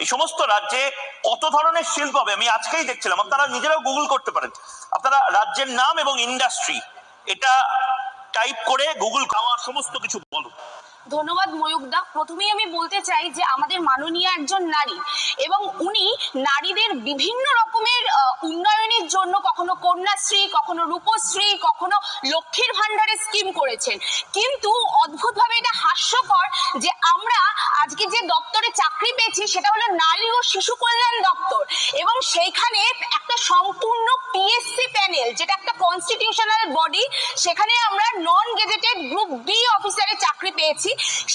এই সমস্ত রাজ্যে কত ধরনের শিল্প হবে? আমি আজকেই দেখছিলাম। আপনারা নিজেরাও গুগল করতে পারেন। আপনারা রাজ্যের নাম এবং ইন্ডাস্ট্রি এটা টাইপ করে গুগল খাওয়া সমস্ত কিছু বলো ধন্যবাদ ময়ূকদা। প্রথমেই আমি বলতে চাই যে আমাদের মাননীয় একজন নারী এবং উনি নারীদের বিভিন্ন রকমের উন্নয়নের জন্য কখনো কন্যাশ্রী, কখনো রূপশ্রী, কখনো লক্ষ্মীর ভান্ডারের স্কিম করেছেন। কিন্তু অদ্ভুতভাবে এটা হাস্যকর যে আমরা আজকে যে দপ্তরে চাকরি পেয়েছি সেটা হলো নারী ও শিশু কল্যাণ দপ্তর এবং সেইখানে একটা সম্পূর্ণ পিএসসি প্যানেল যেটা একটা কনস্টিটিউশনাল বডি সেখানে আমরা নন গেজেটেড গ্রুপ বি অফিসারে চাকরি পেয়েছি।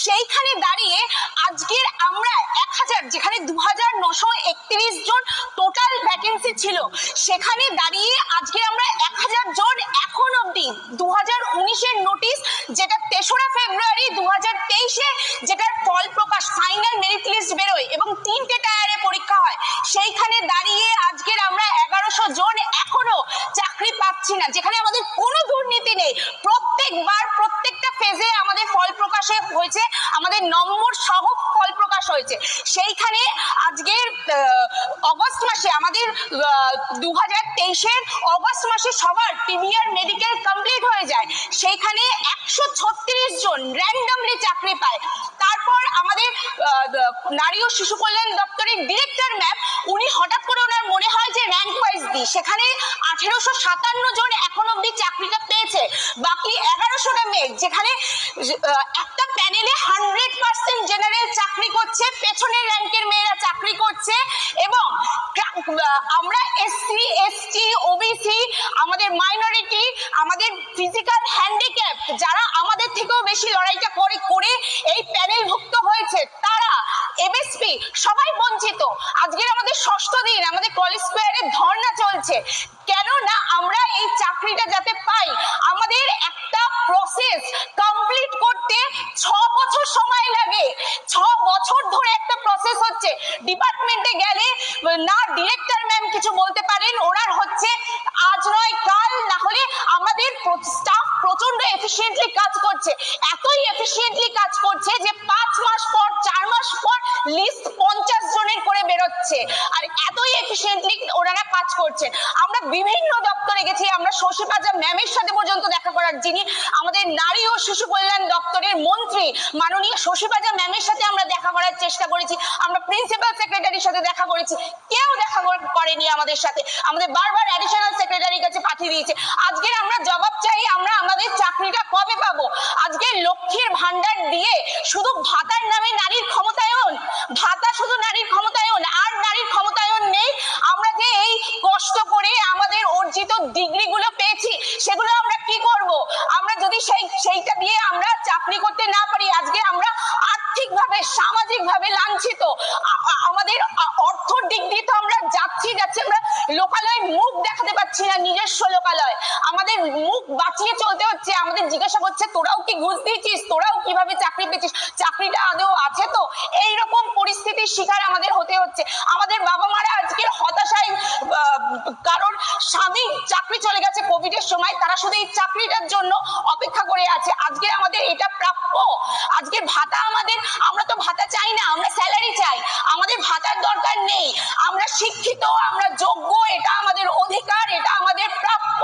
সেইখানে দাঁড়িয়ে আজকের আমরা এক হাজার, যেখানে দু হাজার নশো একত্রিশ জন টোটাল ভ্যাকেন্সি ছিল, সেখানে দাঁড়িয়ে আজকে আমরা এক হাজার জন এখন অবধি, দু হাজার উনিশের নোটিশ যেটা তেসরা ফেব্রুয়ারি দু হাজার তেইশে, যেটার ফল প্রকাশ ফাইনাল মেরিট লিস্ট বেরোয় এবং তিনটে টায়ারে পরীক্ষা হয়। সেইখানে দাঁড়িয়ে আজকের আমরা এগারোশো জন এখনও চাকরি পাচ্ছি না, যেখানে আমাদের কোনো দুর্নীতি নেই প্রত্যেকবার প্রত্যেকটা ফেজে আমাদের ফল প্রকাশে হয়েছে, আমাদের নম্বর সহ ফল প্রকাশ হয়েছে। সেইখানে আজকের অগস্ট মাসে আমাদের দু হাজার তেইশের অগস্ট মাসে সবার পিভিআর মেডিকেল কমপ্লিট হয়ে যায়। সেইখানে একশো ছত্রিশ জন র্যান্ডামলি চাকরি পায়। তারপর আমাদের নারী ও শিশু কল্যাণ দপ্তরের ডিরেক্টর ম্যাম, উনি হঠাৎ করে ওনার মনে হয় যে র্যাঙ্ক ওয়াইজ দিই সেখানে আঠেরোশো সাতান্ন জন এখন অব্দি চাকরিটা পেয়েছে। বাকি যেখানে একটা প্যানেলে হান্ড্রেড পার্সেন্ট জেনারেল চাকরি করছে, পেছনের র্যাঙ্কের মেয়েরা চাকরি করছে এবং আমরা এসসি এসটি ওবিসি আমাদের মাইনরিটি আমাদের ফিজিক্যাল হ্যান্ডিক্যাপ যারা আমাদের থেকেও বেশি লড়াইটা করে করে এই প্যানেলভুক্ত হয়েছে, তারা এমএসপি সবাই বঞ্চিত। আজকের আমাদের ষষ্ঠ দিন, আমাদের কলেজ স্কোয়ারে ধর্ণা চলছে। কেন না আমরা এই চাকরিটা যাতে পাই, আমাদের একটা প্রসেস কমপ্লিট করতে ছ বছর সময় লাগে। ছ বছর ধরে একটা প্রসেস হচ্ছে। ডিপার্টমেন্টে গেলে, না ডিরেক্টর ম্যাম কিছু বলতে পারেন। ওনার হচ্ছে, আজ নয়, কাল না হলে আমাদের স্টাফ প্রচণ্ড এফিসিয়েন্টলি কাজ করছে। এতই এফিসিয়েন্টলি কাজ করছে যে পাঁচ মাস পর, চার মাস পর লিস্ট বেরোচ্ছে। আর এতই এফিসিয়েন্টলি ওনারা কাজ করছেন। আমরা বিভিন্ন দপ্তরে গেছি, আমরা শশী পাজা ম্যামের সাথে পর্যন্ত দেখা করার, যিনি আমাদের নারী ও শিশু কল্যাণ দপ্তরের মন্ত্রী, মাননীয় শশী পাজা ম্যামের সাথে আমরা দেখা করার চেষ্টা করেছি, আমরা প্রিন্সিপাল সেক্রেটারির সাথে দেখা করেছি, কেউ দেখা করেনি আমাদের সাথে। আমাদের বারবার অ্যাডিশনাল সেক্রেটারির কাছে পাঠিয়ে দিয়েছে। আজকের আমরা জবাব চাই, আমরা আমাদের চাকরিটা কবে পাবো? আজকে লক্ষ্মীর ভান্ডার দিয়ে শুধু ভাতার নামে নারীর ক্ষমতায়ন ভাতা শুধু নারীর ক্ষমতায়ন আর নারীর ক্ষমতায়ন নেই আমরা যে এই কষ্ট করে আমাদের অর্জিত ডিগ্রিগুলো পেয়েছি সেগুলো আমরা কি করব? আমরা যদি সেই, সেইটা দিয়ে আমরা চাকরি করতে না পারি, আজকে আমরা আর্থিকভাবে, সামাজিকভাবে লাঞ্ছিত। আমাদের, আ- অর্থ দিক দিয়ে তো আমরা যাচ্ছি যাচ্ছি, আমরা লোকালয় মুখ দেখাতে পাচ্ছি না, নিজস্ব লোকালয়। আমাদের মুখ বাঁচিয়ে চলতে হচ্ছে, আমাদের জিজ্ঞাসা করছে, তোরাও কি ঘুষ দিয়েছিস? তোরাও কীভাবে চাকরি পেয়েছিস? চাকরিটা আদৌ আছে তো? এই রকম পরিস্থিতির শিকার আমাদের হতে হচ্ছে। আমাদের বাবা সময় তারা শুধু এই চাকরিটার জন্য অপেক্ষা করে আছে। আজকে আমাদের এটা প্রাপ্য। আজকে ভাতা আমাদের, আমরা তো ভাতা চাই না, আমরা স্যালারি চাই। আমাদের ভাতার দরকার নেই। আমরা শিক্ষিত, আমরা যোগ্য, এটা আমাদের অধিকার, এটা আমাদের প্রাপ্য।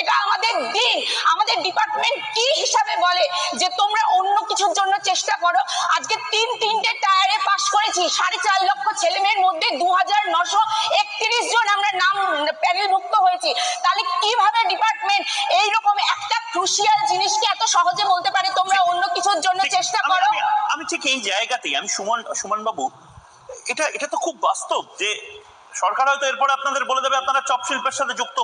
এটা আমাদের দিন। আমাদের ডিপার্টমেন্ট কি হিসাবে বলে যে তোমরা অন্য কিছুর জন্য চেষ্টা করো? আজকে তিন তিনটে টায়ারে পাশ করেছি। সাড়ে চার লক্ষ ছেলে মেয়ের মধ্যে দু হাজার নশো একত্রিশ জন আমরা নাম প্যানেলভুক্ত হয়েছি। ঠিক এই জায়গাতেই, আমি সুমন সুমন বাবু এটা এটা তো খুব বাস্তব যে সরকার হয়তো এরপরে আপনাদের বলে দেবে আপনারা চপ শিল্পের সাথে যুক্ত